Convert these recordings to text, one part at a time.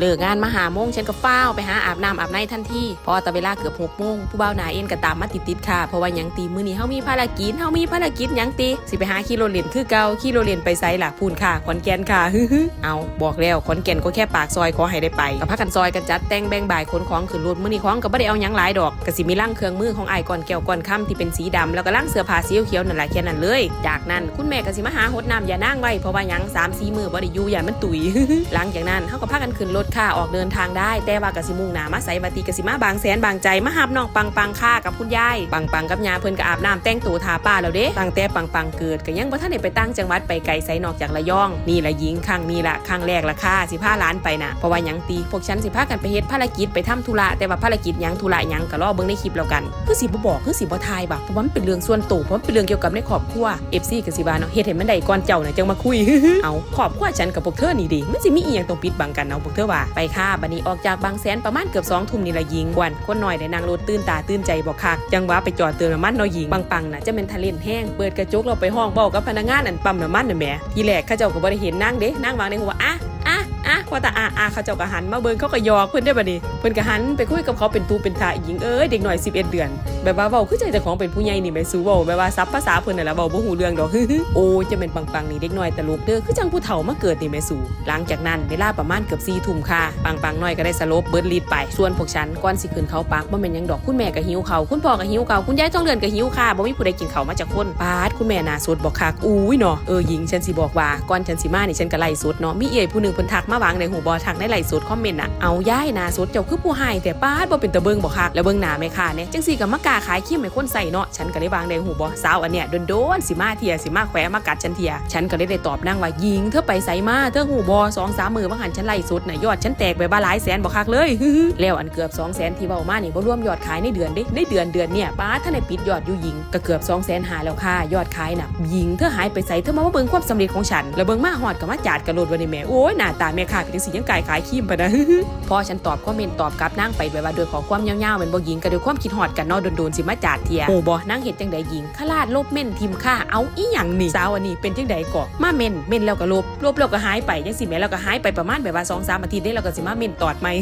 เลิกงานมาหาโมงฉันก็ฟ้าไปหาอาบน้ำอาบในทันทีพอต่เวลาเกือบหกโมงผู้บ่าวหนาเอ็นก็ตามมาติดๆค่ะ เพราะว่ายังตีมือนี้เฮามีภารกิจเฮามีภารกิจยังตีสิไปหาขี่รเล่นคือเก่าขี่รเล่นไปไสล่ะพูนค่ะขอนแก่นค่ะฮึๆเอาบอกแล้วขอนแก่นก็แค่ปากซอยขอให้ได้ไปก็พากันซอยกันจัดแต่งแบ่งบ่ายขนของขึ้นรถมือนี้ของก็บ่ได้เอายังหลายดอกก็สิมีร่างเครื่องมือของไอ้ก่อนแก้วก่อนค่ำที่เป็นสีดำแล้วก็ร่างเสื้อผ้าสีเขียวนั่นแหละแค่นั้นเลย จากนั้นคุณแม่ก็สิมาหาหดน้ำยานั่งไว้เพราะว่ายัง3 4มื้อบ่ได้อยู่ย่ามันตุยหลังจากนั้นเฮาก็พากันขึ้นรถค่ะออกเดินทางได้แต่ว่ากสิมุงหนามาใส่บาติกสิมาบางแสนบางใจมาหับน้องปังปังค่ะกับคุณยายปังปังกับยาเพิ่นก็อาบน้ำแต่งตัวทาป้าแล้วเด้ตั้งแต่ปังปังเกิดก็ยังบ่ทันได้ไปตั้งจังหวัดไปไกลไสนอกจากระยอง นี่ละหญิงครั้งนี้ละครั้งแรกละค่ะสิพาล้านไปนะเพราะว่ายังตีพวกฉันสิพากันไปเฮ็ดภารกิจไปทำธุระแต่ว่าภารกิจยังธุระยังก็รอเบิ่งในคลิปแล้วกันคือสิบ่บอกคือสิบ่ทายบ่ะเพราะว่ามันเป็นเรื่องส่วนตัวเพราะมันเป็นเรื่องเกี่ยวกับในครอบครัว FC ก็สิว่าเนาะเฮ็ดให้มันได้ก่อนเจ้าน่ะจังมาคุยเอาครอบครัวฉันกับพวกเธอนี่ดิมันสิมีอีหยังต้องปิดบังกันเอาพวกเธอว่าไปค่ะบันนี้ออกจากบางแสนประมาณเกือบ2ทุ่มนี่ละยิงวันคนหน่อยได้นั่งรถตื่นตาตื่นใจบอกคักจังว่าไปจอดเตือน้ำมันเนาะหญิงปังๆน่ะจะเป็นทะเลนแห้งเปิดกระจกเราไปห้องเบากับพนักงานอันปั๊มน้ำมันน่ะแหมทีแรกข้าเจ้าก็บ่ได้เห็นนั่งเด้นั่งวางในหัวอะ อะพอแต่อะอะเขาเจ้าก็หันมาเบิ่งเขาก็ยอกเพิ่นได้บัดนี้เพิ่นก็หันไปคุยกับเขาเป็นตูเป็นตาหญิงเอ้ยเด็กหน่อย 11 เดือน แบบว่าเว้าคือใจเจ้าของเป็นผู้ใหญ่นี่แม่สู้เว้าแบบว่าซับภาษาเพิ่นน่ะล่ะเว้าบ่ฮู้เรื่องดอกโอ้จะเป็นปังๆนี่เด็กหน้อยตลกเด้อคือจังผู้เฒ่ามาเกิดนี่แม่สู่หลังจากนั้นเวลาประมาณเกือบ4ทุ่มค่ะปังๆน้อยก็ได้สลบเบิดลีดไปส่วนพวกฉันก่อนสิขึ้นเขาปักบ่แม่นหยังดอกคุณแม่ก็หิวข้าวคุณพ่อก็หิวข้าวคุณยายต้องเดือนก็หิวค่ะบ่มีผู้ใดกินข้าวมาจากคนปาดคุณแม่น่าสดบอกคักอุ้ยเนาะเออหญิงฉันสิบอกว่าก่อนฉันสิมานี่ฉันก็ไล่สดเนาะมีเอ่ยผู้นึงเพิ่นทักมาวางในหูบ่ทักในไหล่สดคอมเมนต์น่ะเอาย่ายนาสุดเจ้าคือผู้ให้แต่ป้าดบ่เป็นตะเบิงบ่คักแล้วเบิงหน้าแม่ค่ะเนี่ยจังซี่ก็มากาขายครีมให้คนใส่เนาะฉันก็เลยวางในหูบ่สาวอันเนี้ยโดนๆสิมาเทียสิมาแขวะมากัดฉันเทีย ฉันก็เลยได้ตอบนางว่าหญิงเธอไปใส่มาเธอหูบ่สองสามมือว่าหันฉันไหล่สดน่ะยอดฉันแตกไปบ้าหลายแสนบ่คักเลยแล้วอันเกือบ2 0 0แสนที่เว้ามานี่บ่รวมยอดขายในเดือนเด้ในเดือนเดือนเนี่ยป้าถ้าในปิดยอดอยู่หญิงก็เกือบ2 0 0แสนหาแล้วค่ะยอดขายน่ะหญิงเธอหายไปใส่เธอมาว่าเบิงความสำเร็จของฉันแล้วเบิงมาฮอดก็มาจาดกระโดดวันนี้แม่โอ้ยหน้าตาแม่ค่ะเป็นจังสิยังกายขายครีมปะนะพอฉันตอบคอมเมนต์ตอบกลับนางไปแบบว่าโดยขอความยาวๆเป็นบ่หญิงก็ด้วยความคิดฮอดกันนาโดนๆสิมาจาดเทียโอ้บ่นางเฮ็ดจังใดหญิงขลาดลบเม่นทิมค่าเอาอีหยังนี่สาวอันนี้เป็นจังใดก่อมาเม่นเม่นแล้วก็ลบลบแล้วก็หายไปจังสิแม่แล้วก็หายไปประมาณแบบว่า2-3อาทิตย์ได้แล้วก็สิมาเม่นตอดใหม่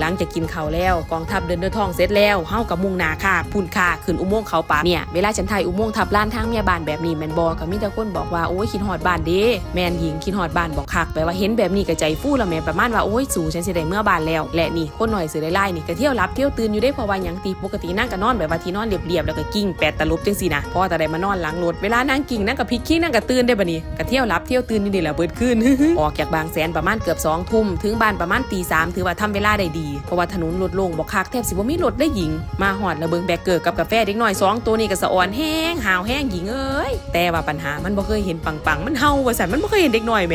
หลังจากกินข้าวแล้วกองทัพเดินเดินทองเสร็จแล้วเฮากับมุ่งนาค่ะพุ่นค่ะขึ้นอุโมงค์เขาป่าเนี่ยเวลาฉันถ่ายอุโมงค์ทับล้านทางเมียบ้านแบบนี้แมนบอก็มีแต่คนบอกว่าโอ้ยคิดฮอดบ้านเด้แมนหญิงคิดฮอดบ้านบอกคักแปลว่าเห็นแบบนี้ก็ใจฟูแล้วแม่ประมาณว่าโอ้ยสู่ฉันสิได้เมื่อบานแล้วและนี่คนหน่อยสื่อไล่นี่ก็เที่ยวรับเที่ยวตื่นอยู่ได้เพราะว่ายังตีปกตินั่งก็นอนแบบว่าที่นอนเรียบๆแล้วก็กิ้งแปดตะลุบจังสินะพอแต่ได้มานอนหลังรถเวลานั่งกิ้งนั่งกับพิกขี้นั่งกับตื่นได้บัดนี้ก็เที่ยวรับเที่ยวตื่นนี่แหละเบิดขึ้นออกจากบางแสนประมาณเกือบสองทุ่มถึงบ้านประมาณตีสามถือว่าทำเวลาได้ดีเพราะว่าถนนรถลงบอกคักแทบสิบ่มีรถได้หญิง มาหอดระเบิงแบกเกิดกับกาแฟเด็กน้อยสองตัวนี้ก็สะอ่อนแห้งหาวแห้งหญิงเอ้ยแต่ว่าปัญหามันบ่เคยเห็นปังปังๆมันเฮาว่าสันมันบ่เคยเห็นเด็กน้อยแหม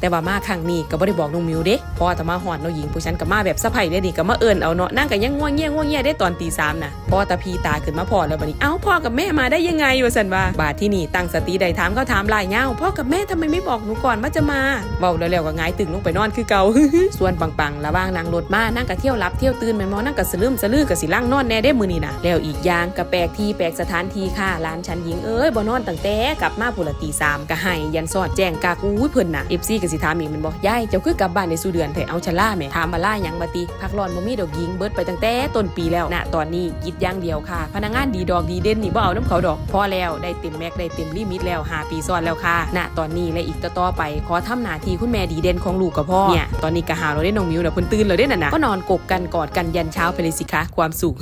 แต่ว่ามาครั้งนี้ก็บ่ได้บอกน้องมิวเด้เพราะว่าถ้ามาหอดน้องหญิงผู้ฉันก็มาแบบสะไพได้นี่ก็มาเอิ้นเอาเนาะนั่งก็ยังง่วงเงี้ยง่วงเงี้ยได้ตอนตีสามนะพราะว่าตาพีตาขึ้นมาพอแล้วบัดนี้เอ้าพ่อกับแม่มาได้ยังไงว่าสันว่าบาดที่นี่ตั้งสติได้ถามเขาถามลายเงาพ่อกับแม่ทำไมไม่บอกหนูก่อนว่าจะมาเว้าแล้วๆก็หงายตึงลงไปนอนคือเก่าส่วนปังๆระว่างนั่งรถมานั่งก็เที่ยวรับเที่ยวตื่นแม่นมอนั่งก็สลืมสลือก็สิล่างนอนแน่ได้มือนี่นะแล้วอีกอย่างก็แปลกที่แปลกสถานที่ค่ะร้านฉันหญิงเอ้ยบ่นอนตั้งแต่กลับมาปุระตีสามก็ให้ยันสอดแจ้งกากอู้เพิ่นน่ะ FC ก็สิถามอีกมันบอกยายเจ้าคือกลับบ้านในสู่เดือนแต่เอาชะล่าแม่ถามมาล่ายังมาติพักร้อนบ่มีดอกหญิงเบิดไปตั้งแต่ต้นปีแล้วณตอนนี้ยิดย่างเดียวค่ะ พนักงานดีดอกดีเด่นนี่บ่เอาน้ำเขาดอกพอแล้วได้เต็มแม็กได้เต็มลิมิตแล้วหาปีซ้อนแล้วค่ะณตอนนี้และอีกต่อไป ขอทำหน้าที่คุณแม่ดีเด่นของลูกกับพ่อเนี่ยตอนนี้ก็หาเราได้น้องมิวน่ะเพิ่นตื่นแล้วเด้นั่นน่ะก็นอนกกกันกอดกันยันเช้าไปเลยสิคะความสุข